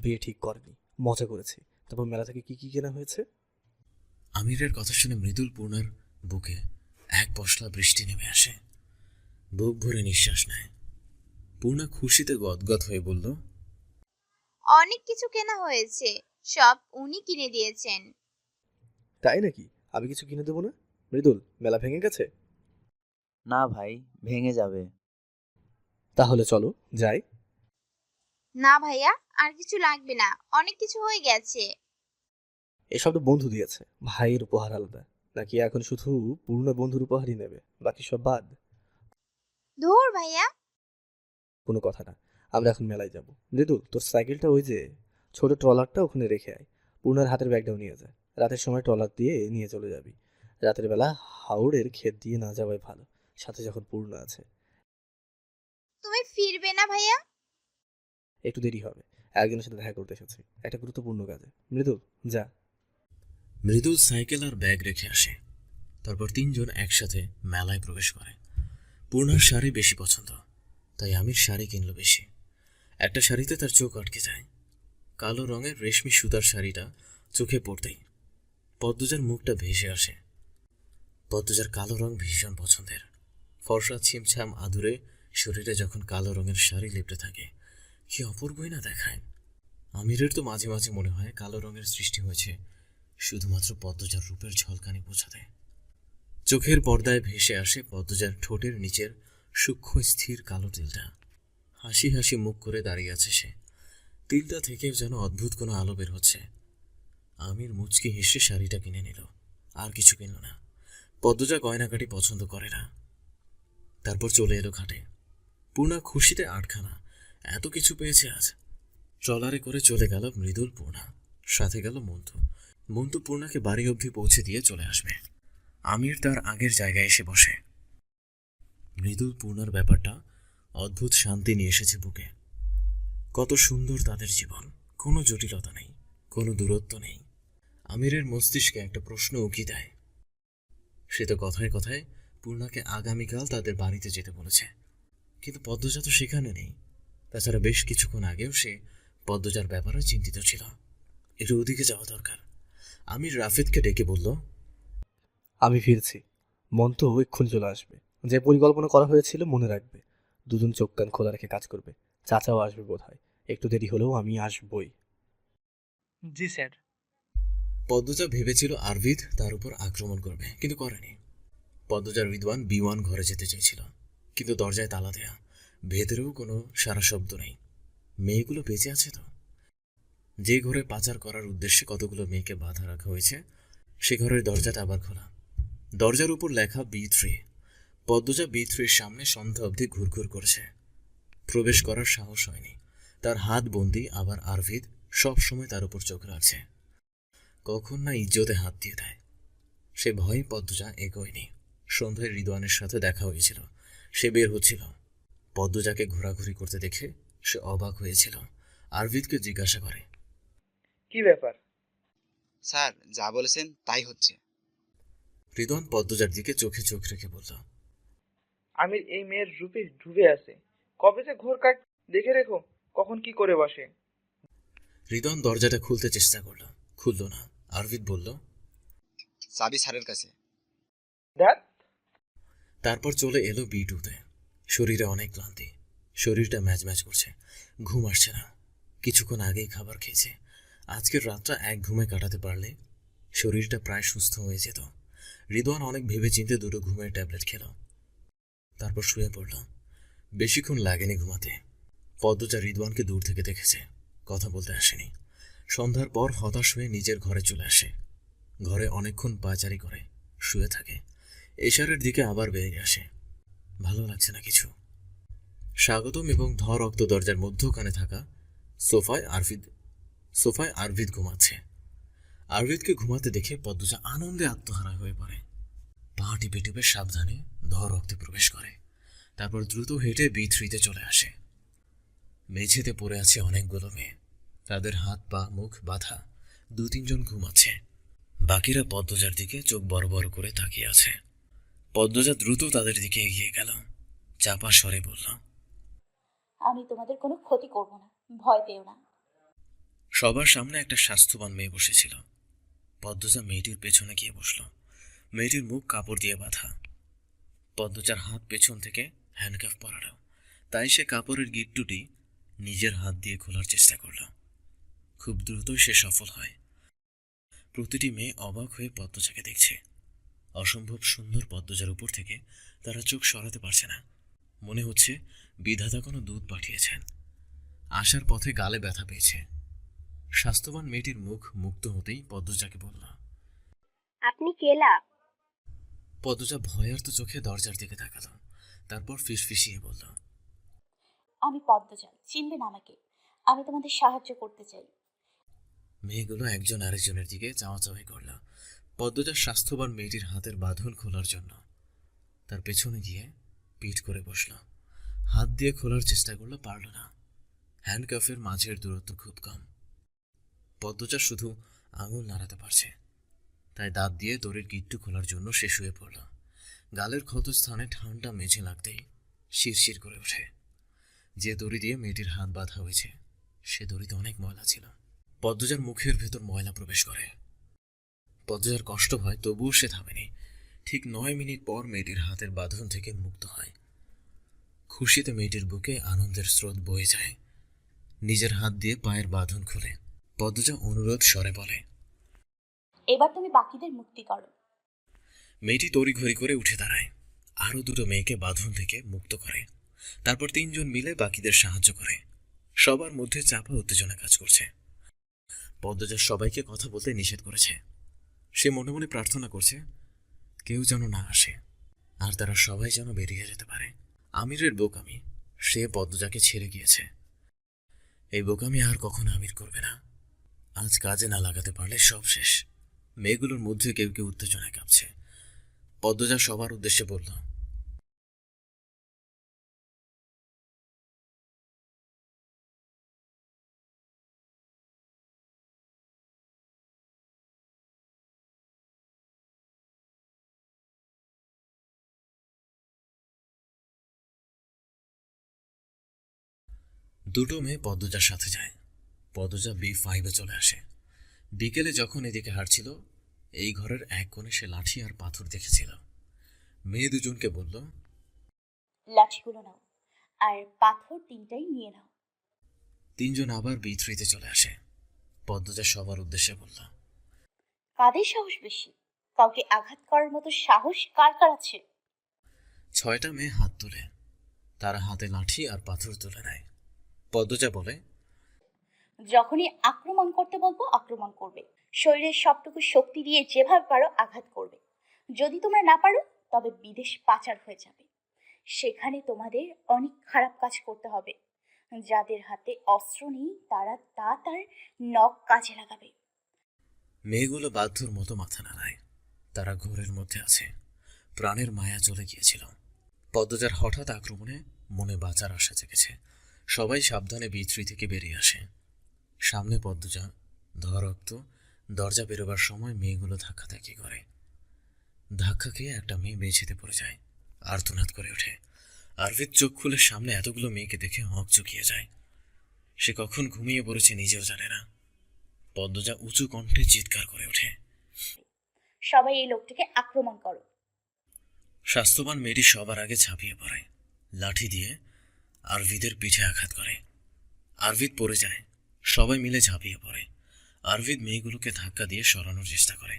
বিয়ে ঠিক করেনি মজা করেছি। তারপর মেলা থেকে কি কি কেনা হয়েছে? আমিরের কথা শুনে মৃদুল পূর্ণার বুকে এক পশলা বৃষ্টি নেমে আসে। বুক ভরে নিঃশ্বাস নেয়। পূর্ণা খুশিতে গদগদ হয়ে বলল অনেক কিছু কেনা হয়েছে সব উনি কিনে দিয়েছেন। তাই নাকি? আমি কিছু কিনে দেবো না? মৃদুল মেলা ভেঙে গেছে? না ভাই ভেঙে যাবে। তাহলে চলো যাই। না ভাইয়া আর কিছু লাগবে না। অনেক কিছু হয়ে গেছে। এসব তো বন্ধু দিয়েছে। ভাইয়ের উপহার আলাদা। নাকি এখন শুধু পূর্ণ বন্ধুর উপহারই নেবে? বাকি সব বাদ? ধুর ভাইয়া। কোনো কথা না। আমরা এখন মেলায় যাব। মৃদুল তোর সাইকেলটা ওই যে ছোট ট্রলারটা ওখানে রেখে আয়। পূর্ণার হাতের ব্যাগটাও নিয়ে যায় রাতের সময় ট্রলার দিয়ে নিয়ে চলে যাবি। রাতের বেলা হাওড়ের ক্ষেত দিয়ে না যাওয়াই ভালো। সাথে যখন পূর্ণ আছে। তুমি ফিরবে না ভাইয়া? একটু দেরি হবে। একজনের সাথে দেখা করতে এসেছি। একটা গুরুত্বপূর্ণ কাজে। মৃদুল যা। মৃদুল সাইকেল আর ব্যাগ রেখে আসে। তারপর তিনজন একসাথে মেলায় প্রবেশ করে। পূর্ণার শাড়ি বেশি পছন্দ, তাই আমির শাড়ি কিনলো বেশি। একটা শাড়িতে তার চোখ আটকে যায়। কালো রঙের রেশমি সুতার শাড়িটা চোখে পড়তেই পদ্মজার মুখটা ভেসে আসে। পদ্মজার কালো রং ভীষণ পছন্দের। ফর্সা ছিমছাম আদুরে শরীরে যখন কালো রঙের শাড়ি লেপটে থাকে কি অপূর্বই না দেখায়। আমিরের তো মাঝে মাঝে মনে হয় কালো রঙের সৃষ্টি হয়েছে, শুধুমাত্র পদ্মজার রূপের ঝলকানি বোঝাতে। চোখের পর্দায় ভেসে আসে পদ্মজার ঠোঁটের নিচের সূক্ষ্ম স্থির কালো তিলটা। হাসি হাসি মুখ করে দাঁড়িয়ে আছে সে। তিলটা থেকেও যেন অদ্ভুত কোনো আলো বের হচ্ছে। আমির মুচকি হেসে শাড়িটা কিনে নিল, আর কিছু কিনল না। পদ্মজা গয়নাকাটি পছন্দ করে না। তারপর চলে এলো ঘাটে পূর্ণা খুশিতে আটখানা এত কিছু পেয়েছে আজ। ট্রলারে করে চলে গেল মৃদুল পূর্ণা। সাথে গেল মন্তু মন্তু পূর্ণাকে বাড়ি অবধি পৌঁছে দিয়ে চলে আসবে। আমির তার আগের জায়গায় এসে বসে। মৃদুল পূর্ণার ব্যাপারটা অদ্ভুত শান্তি নিয়ে এসেছে বুকে। কত সুন্দর তাদের জীবন। কোনো জটিলতা নেই, কোনো দূরত্ব নেই। আমিরের মস্তিষ্কে একটা প্রশ্ন উকি দেয়। সে তো কথায় কথায় পূর্ণাকে আগামীকাল তাদের বাড়িতে যেতে বলেছে। কিন্তু পদ্মজা তো সেখানে নেই। তাছাড়া বেশ কিছুক্ষণ আগেও সে পদ্মজার ব্যাপারে চিন্তিত ছিল। একটু ওদিকে যাওয়া দরকার। আমি রাফিদকে ডেকে বলল আমি ফিরছি। মন তো এক্ষুনি চলে আসবে। যে পরিকল্পনা করা হয়েছিল মনে রাখবে। দুজন চোখ কান খোলা রেখে কাজ করবে। চাচাও আসবে বোধ হয় একটু দেরি হলেও আমি আসবই। জি স্যার। পদ্মজা ভেবেছিল আরভিদ তার উপর আক্রমণ করবে কিন্তু করেনি। পদ্মজার রিদওয়ান বি ওয়ান ঘরে যেতে চেয়েছিল কিন্তু দরজায় তালা দেয়া। ভেতরেও কোনো সারা শব্দ নেই। মেয়েগুলো বেঁচে আছে তো? যে ঘরে পাচার করার উদ্দেশ্যে কতগুলো মেয়েকে বাধা রাখা হয়েছে, সে ঘরের দরজাটা আবার খোলা। দরজার উপর লেখা বি থ্রি। পদ্মজা বি থ্রির সামনে সন্ধ্যা অবধি ঘুরঘুর করছে। প্রবেশ করার সাহস হয়নি। তার হাত বন্দি, আবার আরভিদ সব সময় তার উপর চোখ রাখছে। কখন না ইজ্জতে হাত দিয়ে দেয়। সে ভয়ে পদ্মজা এগোয়নি। সন্ধ্যায় রিদওয়ানের সাথে দেখা হয়েছিল। সে বের হচ্ছিল। পদ্মজাকে ঘোরাঘুরি করতে দেখে সে অবাক হয়েছিল। আরভিদকে জিজ্ঞাসা করে কি ব্যাপার? স্যার যা বলেছেন তাই হচ্ছে। রিদওয়ান পদ্মজার দিকে চোখে চোখ রেখে বলল আমির এই মেয়ের রূপে ডুবে আছে। কবে যে ঘোর কাট দেখে রেখো কখন কি করে বসে? রিদওয়ান দরজাটা খুলতে চেষ্টা করল খুলল না। আরভিদ বলল চাবি স্যারের কাছে। দেখ তারপর চলে এলো বি টুতে শরীরে অনেক ক্লান্তি। শরীরটা ম্যাচ ম্যাচ করছে। ঘুম আসছে না। কিছুক্ষণ আগেই খাবার খেয়েছে। আজকের রাতটা এক ঘুমে কাটাতে পারলে শরীরটা প্রায় সুস্থ হয়ে যেত। রিদওয়ান অনেক ভেবে চিন্তে দুটো ঘুমের ট্যাবলেট খেল। তারপর শুয়ে পড়ল। বেশিক্ষণ লাগেনি ঘুমাতে। পদ্মজা রিদওয়ানকে দূর থেকে দেখেছে। কথা বলতে আসেনি। সন্ধ্যার পর হতাশ হয়ে নিজের ঘরে চলে আসে। ঘরে অনেকক্ষণ পাচারি করে। শুয়ে থাকে। এশারের দিকে আবার বেরিয়ে আসে। ভালো লাগছে না কিছু। স্বাগতম এবং ধ রক্ত দরজার মধ্যখানে থাকা সোফায় আরভিদ সোফায় আরভিদ ঘুমাচ্ছে। আরভিদকে ঘুমাতে দেখে পদ্মজা আনন্দে আত্মহারা হয়ে পড়ে। পা টিপে টিপে সাবধানে ধ রক্তে প্রবেশ করে। তারপর দ্রুত হেঁটে বি থ্রিতে চলে আসে। মেঝেতে পড়ে আছে অনেকগুলো মেয়ে। তাদের হাত, পা, মুখ, বাঁধা দু তিনজন ঘুমাচ্ছে। বাকিরা পদ্মজার দিকে চোখ বড় বড় করে তাকিয়ে আছে। পদ্মজা দ্রুত তাদের দিকে এগিয়ে গেল। চাপা স্বরে বলল আমি তোমাদের কোনো ক্ষতি করব না ভয় পেও না। সবার সামনে একটা স্বাস্থ্যবান মেয়ে বসেছিল। পদ্মজা মেয়েটির পেছনে গিয়ে বসল। মেয়েটির মুখ কাপড় দিয়ে বাঁধা। পদ্মজার হাত পেছন থেকে হ্যান্ডকাফ পরালো। তাই সে কাপড়ের গিট্টুটি নিজের হাত দিয়ে খোলার চেষ্টা করল। খুব দ্রুতই সে সফল হয়। প্রতিটি মেয়ে অবাক হয়ে পদ্মজাকে দেখছে। অসম্ভব সুন্দর পদ্মজার উপর থেকে তারা চোখ সরাতে পারছে না। মনে হচ্ছে বিধাতা কোনো দুধ পাঠিয়েছেন। আসার পথে গালে ব্যথা পেয়েছে। স্বাস্থ্যবান মেয়েটির মুখ মুক্ত হতেই পদ্মজাকে বলল আপনি কেলা? পদ্মজা ভয়ার্ত চোখে দরজার দিকে তাকালো। তারপর ফিসফিসিয়ে বলল আমি পদ্মজা চিনবেন আমাকে। আমি তোমাদের সাহায্য করতে চাই। মেয়েগুলো একজন আরেকজনের দিকে চাওয়াচাওয়ি করল। পদ্মজার স্বাস্থ্যবান মেয়েটির হাতের বাঁধন খোলার জন্য। তার পেছনে গিয়ে পিঠ করে বসল। হাত দিয়ে খোলার চেষ্টা করল পারল না। হ্যান্ডকাফের মাঝের দূরত্ব খুব কম। পদ্মজা শুধু আঙুল নাড়াতে পারছে। তাই দাঁত দিয়ে দড়ির গিট্টু খোলার জন্য সে শুয়ে পড়ল। গালের ক্ষতস্থানে ঠান্ডা মেঝে লাগতেই শিরশির করে ওঠে। যে দড়ি দিয়ে মেয়েটির হাত বাঁধা হয়েছে, সে দড়িতে অনেক ময়লা ছিল। পদ্মজার মুখের ভেতর ময়লা প্রবেশ করে। পদ্মজার কষ্ট হয় তবুও সে থামেনি। ঠিক নয় মিনিট পর মেয়েটির হাতের বাঁধন থেকে মুক্ত হয়। খুশিতে মেয়েটির বুকে আনন্দের স্রোত বয়ে যায়। নিজের হাত দিয়ে পায়ের বাঁধন খুলে। পদ্মজা অনুরোধ স্বরে বলে এবার তুমি বাকিদের মুক্তি করো। মেয়েটি তড়িঘড়ি করে উঠে দাঁড়ায়। আরও দুটো মেয়েকে বাঁধন থেকে মুক্ত করে। তারপর তিনজন মিলে বাকিদের সাহায্য করে। সবার মধ্যে চাপা উত্তেজনা কাজ করছে। পদ্মজা সবাইকে কথা বলতে নিষেধ করেছে। সে মনে মনে প্রার্থনা করছে, কেউ যেন না আসে, আর তারা সবাই যেন বেরিয়ে যেতে পারে। আমিরের বোকামি, সে পদ্মজাকে ছেড়ে গিয়েছে। এই বোকামি আর কখন আমির করবে না। আজ কাজে না লাগাতে পারলে সব শেষ। মেয়েগুলোর মধ্যে কেউ কেউ উত্তেজনায় কাঁপছে। পদ্মজা সবার উদ্দেশ্যে বলল দুটো মেয়ে পদ্মজার সাথে যায়। পদ্মজা বি ফাইভে চলে আসে। বিকেলে যখন এদিকে হাঁটছিল এই ঘরের এক কোণে সে লাঠি আর পাথর দেখেছিল। মেয়ে দুজনকে বলল লাঠিগুলো নাও আর পাথর তিনটাই নিয়ে নাও। তিনজন আবার বি থ্রিতে চলে আসে। পদ্মজা সবার উদ্দেশ্যে বলল কাদের সাহস বেশি? কাউকে আঘাত করার মতো সাহস কার কার আছে? ছয়টা মেয়ে হাত তুলে। তারা হাতে লাঠি আর পাথর তুলে নেয়। পদ্মজা বলে যখনই আক্রমণ করতে বলব আক্রমণ করবে। শরীরের সবটুকু শক্তি দিয়ে যেভাবে পারো আঘাত করবে। যদি তোমরা না পারো তবে বিদেশ পাচার হয়ে যাবে। সেখানে তোমাদের অনেক খারাপ কাজ করতে হবে। যাদের হাতে অস্ত্র নেই তারা তা তার নখ কাজে লাগাবে। মেয়েগুলো বাধ্যর মতো মাথা নাড়ায়। তারা ঘোরের মধ্যে আছে। প্রাণের মায়া চলে গিয়েছিল। পদ্মজার হঠাৎ আক্রমণে মনে বাঁচার আশা জেগেছে। সবাই সাবধানে বিত্রি থেকে বেরিয়ে আসে। সামনে পদ্মজা ধরক্ত দরজা বেরোবার সময় মেয়েগুলো ধাক্কাধাক্কি করে। ধাক্কা খেয়ে একটা মেয়ে বেঁচেতে পড়ে যায় আর্তনাদ করে ওঠে। আরভিদ চোখ খুলে সামনে এতগুলো মেয়েকে দেখে হক চুকিয়ে যায়। সে কখন ঘুমিয়ে পড়েছে নিজেও জানে না। পদ্মজা উঁচু কণ্ঠে চিৎকার করে ওঠে। সবাই এই লোকটিকে আক্রমণ করো। স্বাস্থ্যবান মেয়েটি সবার আগে ঝাঁপিয়ে পড়ে। লাঠি দিয়ে আরভিদের পিঠে আঘাত করে। আরভিদ পড়ে যায়। সবাই মিলে ঝাঁপিয়ে পড়ে। আরভিদ মেয়েগুলোকে ধাক্কা দিয়ে সরানোর চেষ্টা করে।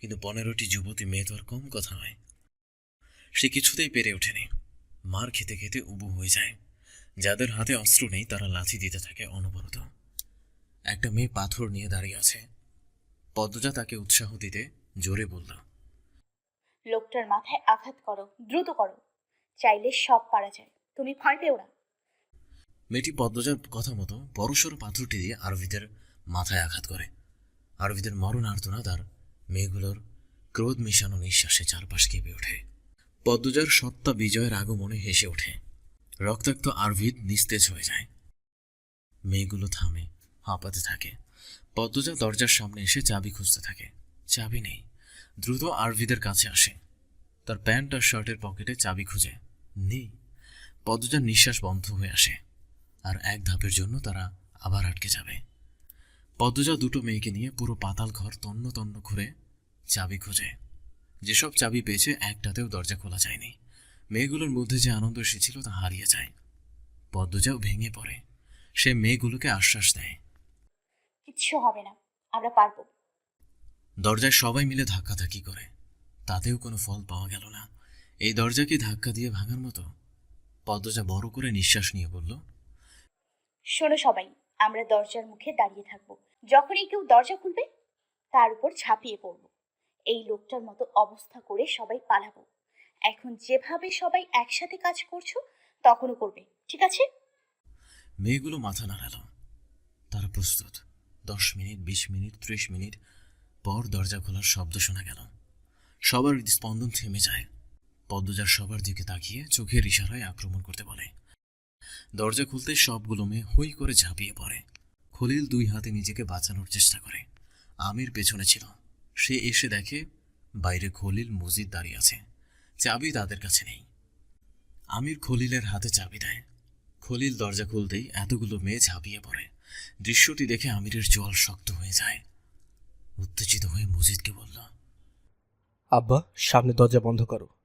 কিন্তু পনেরোটি যুবতী মেয়ে তো আর কম কথা নয়। সে কিছুতেই পেরে ওঠেনি। মার খেতে খেতে উবু হয়ে যায়। যাদের হাতে অস্ত্র নেই, তারা লাথি দিতে থাকে অনবরত। একটা মেয়ে পাথর নিয়ে দাঁড়িয়ে আছে। পদ্মজা তাকে উৎসাহ দিতে জোরে বলল, লোকটার মাথায় আঘাত করো, দ্রুত করো। চাইলে সব পারা যায়। তুমি ভয় পেও না। মেয়েটি পদ্মজার কথা মতো বড়সড় পাথরটি দিয়ে আরভিদের মাথায় আঘাত করে। আরভিদের মরণ আর্তনাদ আর মেয়েগুলোর ক্রোধ মিশানো নিঃশ্বাসে চারপাশ কেঁপে ওঠে। পদ্মজার সত্তা বিজয়ের আগমনে হেসে ওঠে। রক্তাক্ত আরভিদ নিস্তেজ হয়ে যায়। মেয়েগুলো থামে, হাঁপাতে থাকে। পদ্মজা দরজার সামনে এসে চাবি খুঁজতে থাকে। চাবি নেই। দ্রুত আরভিদের কাছে আসে। তার প্যান্ট আর শার্টের পকেটে চাবি খুঁজে। নেই। পদ্মজার নিঃশ্বাস বন্ধ হয়ে আসে আর এক ধাপের জন্য তারা আবার আটকে যাবে। পদ্মজা দুটো মেয়েকে নিয়ে পুরো পাতাল ঘর তন্ন তন্ন ঘুরে চাবি খোঁজে। যেসব চাবি পেয়েছে একটাতেও দরজা খোলা যায়নি। মেয়েগুলোর মধ্যে যে আনন্দ এসেছিল তা হারিয়ে যায়। পদ্মজাও ভেঙে পড়ে। সে মেয়েগুলোকে আশ্বাস দেয়। কিচ্ছু হবে না আমরা পারব। দরজায় সবাই মিলে ধাক্কাধাক্কি করে। তাতেও কোনো ফল পাওয়া গেল না। এই দরজাকে ধাক্কা দিয়ে ভাঙার মতো পদ্মজা বড় করে নিঃশ্বাস নিয়ে বলল শোনো সবাই আমরা দরজার মুখে দাঁড়িয়ে থাকব। যখনই কেউ দরজা খুলবে তার উপর ঝাঁপিয়ে পড়ব। এই লোকটার মতো অবস্থা করে সবাই পালাবো। এখন যেভাবে সবাই একসাথে কাজ করছ তখনও করবে ঠিক আছে? মেয়েগুলো মাথা নাড়ালো। তারা প্রস্তুত। দশ মিনিট বিশ মিনিট ত্রিশ মিনিট পর দরজা খোলার শব্দ শোনা গেল। সবার স্পন্দন থেমে যায়। পদ্মজার সবার দিকে তাকিয়ে চোখের ইশারায় আক্রমণ করতে বলে। দরজা খুলতে সবগুলো মেয়ে হই করে ঝাঁপিয়ে পড়ে। খলিল দুই হাতে নিজেকে বাঁচানোর চেষ্টা করে। আমির পেছনে ছিল। সে এসে দেখে বাইরে খলিল মজিদ দাঁড়িয়ে আছে। চাবি তাদের কাছে নেই। আমির খলিলের হাতে চাবি দেয়। খলিল দরজা খুলতেই এতগুলো মেয়ে ঝাঁপিয়ে পড়ে। দৃশ্যটি দেখে আমিরের জল শক্ত হয়ে যায়। উত্তেজিত হয়ে মজিদকে বলল, আব্বা, সামনে দরজা বন্ধ করো।